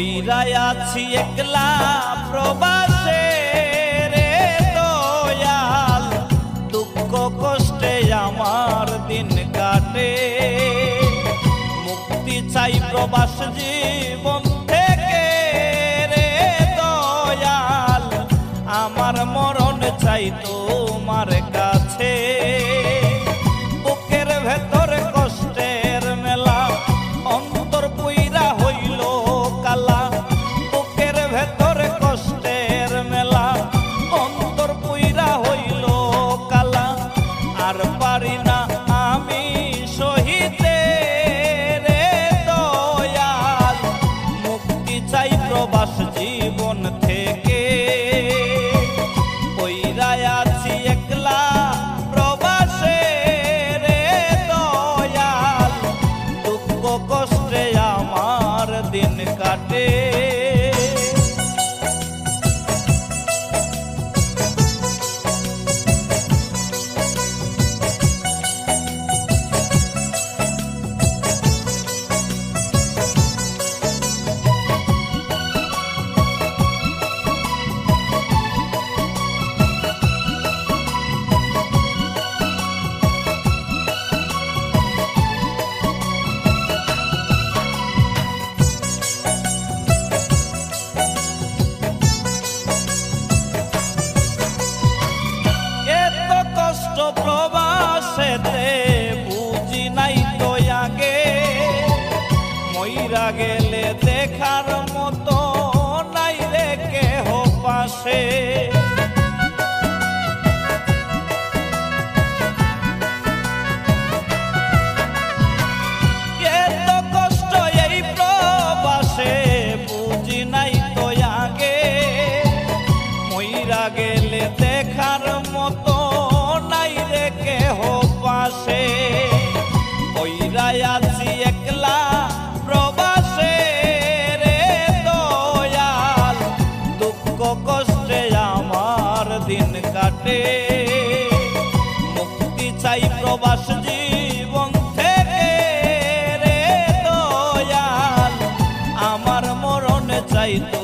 পইরাই একলা প্রবাসে রে দয়াল। দুঃখ কষ্টে আমার দিন কাটে। মুক্তি চাই প্রবাস জীবন থেকে রে দয়াল। আমার মরণ চাই তোমার কাছে। গেলে দেখার মতো নাই রে কেহ পাশে। গেলে দেখার মতো প্রবাস জীবন থেকে রে দয়াল। আমার মরণে চাইতো